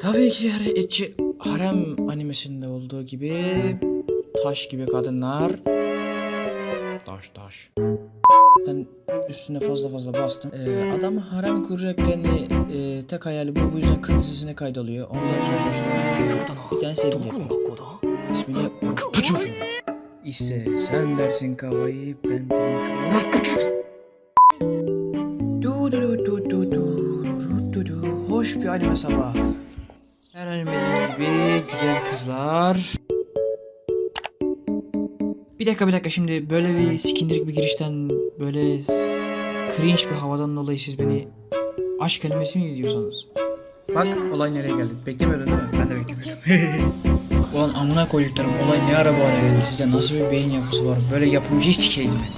Tabii ki her etçi harem animesinde olduğu gibi taş gibi kadınlar taş taş. Ben üstüne fazla fazla bastım. Ee, adamı harem kuracakken e, tek hayali bu bu yüzden kız dizisine kaydoluyor. Ondan sonra işte bir tane sevgili yapıyor. İsmi de Puçur. İse sen dersin kavayı ben derim Du du du du du du du du Hoş bir anime sabahı. Her animedeki gibi güzel kızlar. Bir dakika bir dakika şimdi böyle bir sikindirik bir girişten böyle cringe bir havadan dolayı siz beni aşk kelimesi mi diyorsanız? Bak olay nereye geldi. Beklemiyordun değil mi? Ben de beklemiyordum. Ulan amına koyduklarım olay ne ara bu hale geldi size nasıl bir beyin yapısı var böyle yapımcı sikeyim ben.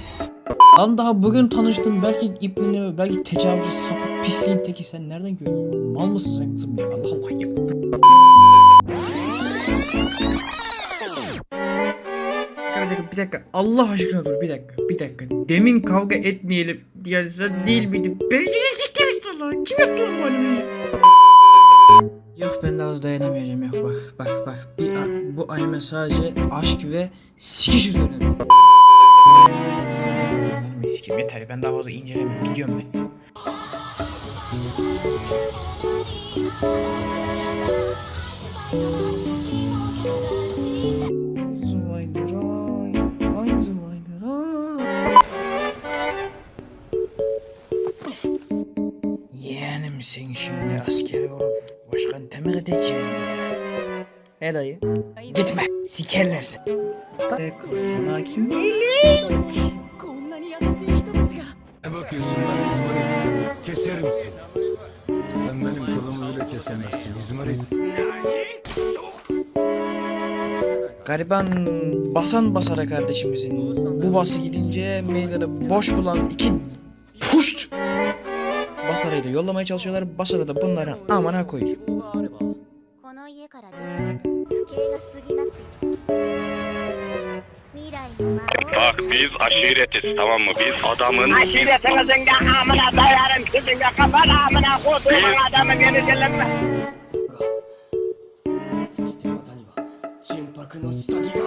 Lan daha bugün tanıştım belki ipnini belki tecavüzcü sapık pisliğin teki sen nereden görüyorsun mal mısın sen kızım ya Allah Allah Bir dakika, bir dakika Allah aşkına dur bir dakika bir dakika demin kavga etmeyelim diye sen değil miydi? Ben yine siktim lan kim yaptı bu animeyi? Yok ben daha az dayanamayacağım yok bak bak bak bir bu anime sadece aşk ve sikiş üzerine. Sikim yeter ben daha fazla incelemiyorum gidiyorum ben. mi sen şimdi askeri olup başkan temir edeceğim He dayı. Gitme. Sikerler sen. Da e, kızına kim bilik? Ne bakıyorsun lan İzmarit? Keserim seni. Sen benim kılımı bile kesemezsin İzmarit. Gariban basan basara kardeşimizin bu bası gidince meydanı boş bulan iki puşt sarayda yollamaya çalışıyorlar. Basra da bunları amana koyuyor. Bak biz aşiretiz tamam mı? Biz adamın... Aşiretinizin de amına dayarım sizin de kapat amına koyduğum adamın yeni gelinme. Bakın o stagi ga.